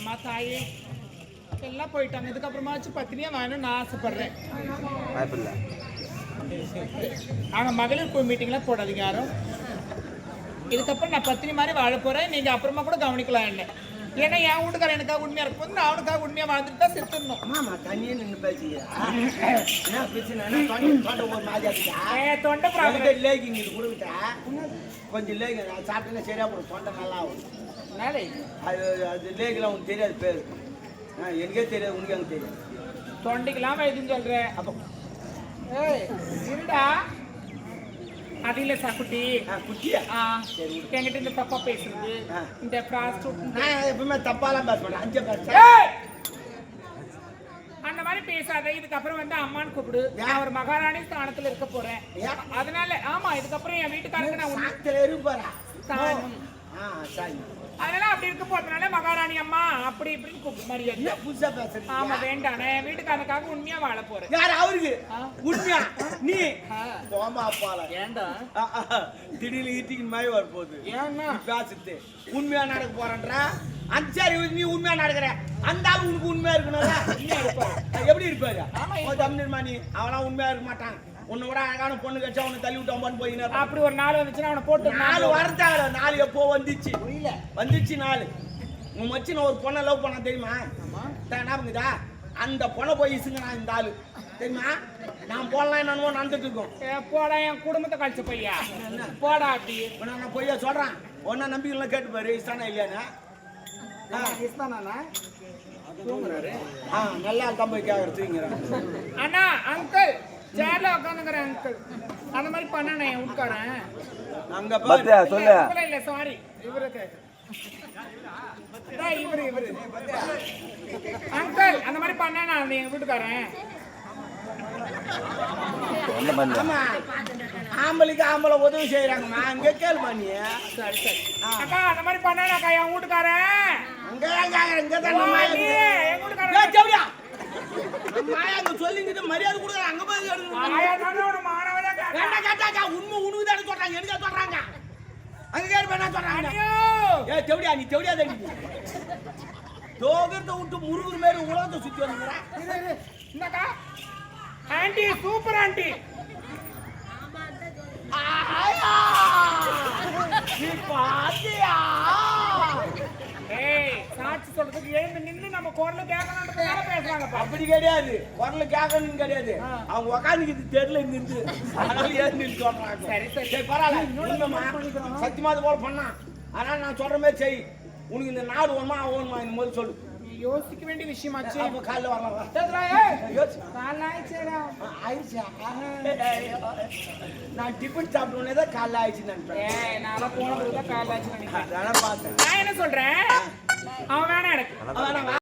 ஏம்மா தாயே. எல்லாம் போயிட்டாங்க. இதுக்கப்புறமாச்சும் பத்தினியா வேணும்னு நான் ஆசைப்படுறேன். வாய்ப்பில்லை. ஆனா மகளிர் குழு மீட்டிங்லாம் போடாதீங்க யாரும். இதுக்கப்புறம் நான் பத்தினி மாதிரி வாழ போறேன். நீங்க அப்புறமா கூட கவனிக்கலாம் என்ன. ஏன்னா என் வீட்டுக்காரன் எனக்காக உண்மையா இருக்கும்போது நான் அவனுக்காக உண்மையா வாழ்ந்துட்டு தான் செத்துடணும். ஆமா தண்ணியே நின்று பேசிக்கியா என்ன பிரச்சனை? தொண்டை ஒரு மாதிரி தொண்டை ப்ராப்ளம் லேகிங் இது கொடுக்குதா கொஞ்சம் லேகிங் நான் சாப்பிட்டேன்னா சரியா போடும். தொண்டை நல்லா ஆகும். அது அது லேகில் உனக்கு தெரியாது பேர். ஆ எனக்கே தெரியாது உனக்கு எனக்கு தெரியாது. தொண்டைக்கெல்லாம் வைத்தியம் சொல்றேன் அப்போ ஏய் இருடா. அது இல்ல சாக்குட்டி ஆ குட்டியா? என்கிட்ட இந்த தப்பா பேசுறது. இந்த நான் எப்பவுமே தப்பாலாம் பேச மாட்டேன் அஞ்சு! அந்த மாதிரி பேசாத. இதுக்கப்புறம் வந்து அம்மான்னு கூப்பிடு. நான் ஒரு மகாராணி ஸ்தானத்துல இருக்க போறேன்? அதனால ஆமா இதுக்கப்புறம் என் வீட்டுக்காரருக்கு நான் இருப்பாரா ஸ்தானம். அதனால அப்படி இருக்க போறதுனால மகாராணி அம்மா அப்படி இப்படின்னு கூப்பிடு மரியாதை என்ன புதுசா பேசுறீங்க? ஆமா வேண்டாம். நான் என் வீட்டுக்காரனுக்காக உண்மையா வாழ போறேன். யார் அவருக்கு. உண்மையா? நீ. போமா அப்பால. ஏண்டா? திடீர்னு ஈட்டிக்கு மாதிரி வரப்போகுது. ஏன்னா? பேசுறது உண்மையா நடக்க போறேன்றா? அந்த சரி நீ உண்மையா நடக்கிற? அந்த ஆள் உனக்கு உண்மையா இருக்கணும்ல? உண்மையா இருப்பாரு. எப்படி இருப்பாரு? அவன் தமிழ்மா நீ அவனா உண்மையா இருக்க மாட்டான். உன்னை விட அழகான பொண்ணு கட்சா உன்னை தள்ளி விட்டான் போயின்னு அப்படி ஒரு நாள் வந்துச்சுன்னா அவனை போட்டு நாலு வரத்தாங்க நாலு எப்போ வந்துச்சு? புரியல. வந்துச்சு நாலு. உன் மச்சி நான் ஒரு பொண்ணை லவ் பண்ண தெரியுமா? தான் ஞாபகம்தா அந்த பொண்ணை போய் இசுங்க நான் இந்த ஆளு. தெரியுமா? நான் போடலாம் என்னன்னு நடந்துட்டு இருக்கோம். ஏ, போடா என் குடும்பத்தை கழிச்சு பையா? போடா அப்படி. உன்னை நான் பொய்யா சொல்றேன். ஒன்னா நம்பிக்கைலாம் கேட்டு பாரு இஷ்டானா இல்லையானு ஆ நல்லா தான் போய் கேட்கறதுங்கிறேன் அண்ணா அங்கிள் சேர்ல உட்காந்துக்கிற அங்கிள் அந்த மாதிரி பண்ணானே என் வீட்டுக்காரன் அங்க பத்தியா சொல்லு. இல்ல, சாரி இவருக்கு இவரு இவரு. அங்கிள் அந்த மாதிரி பண்ணானா அந்த எங்க வீட்டுக்காரன்? என்ன பண்ண? ஆமா. ஆம்பளைக்கு ஆம்பளை உதவி செய்யறாங்கம்மா அங்க நீ? சரி சரி. அக்கா அந்த மாதிரி பண்ணானாக்கா என் வீட்டுக்காரன்? அங்க இங்க தான் நீ, மாயா அங்க சொல்லிக்கிட்டு மரியாதை கொடுக்குற அங்க போய் எடுக்கணும் ஆயா தானே ஒரு மாணவனா கேட்டா. வேண்டாம் கேட்டாக்கா உண்மை உனக்கு தானே சொல்றாங்க. எனக்கு சொல்றாங்க? அங்க கேட்டு என்ன சொல்றாங்க? ஏ தெவடியா நீ தெவடியா தடி தோகத்தை விட்டு முருகு மாரி உலகத்தை சுத்தி. இந்தாக்கா. Aunty super aunty. ஆயா நீ பாத்தியா? ஏய் சாட்சி சொல்றதுக்கு எழுந்து நம்ம குரல கேட்கணுன்றதுனால பேசுறாங்கப்பா அப்படி கிடையாது. குரல கேட்கணும்னு கிடையாது. அவங்க உக்காந்துக்கிட்டு தெருல இருந்து அதனால ஏன் நின்று சொல்றாங்க சரி, சரி. பரவாயில்ல. சத்தியமா அது போல பண்ணான் ஆனா நான் சொல்ற மாதிரி செய். உனக்கு இந்த நாடு வேணுமா வேணுமா இந்த மாதிரி சொல்லு யோசிக்க வேண்டிய விஷயமாச்சு அப்ப காலைல வரலாம். காலைல ஆயிடுச்சேடா. ஆயிடுச்சா? நான் டிஃபன் சாப்பிட்டோன்னே தான் காலைல ஆயிடுச்சு நினைப்பேன். ஏய், நான்லாம் போன பிறகுதான் காலைல ஆச்சுன்னு நினைக்கிறேன். நான் என்ன சொல்றேன்? அவன் வேணாம் எனக்கு.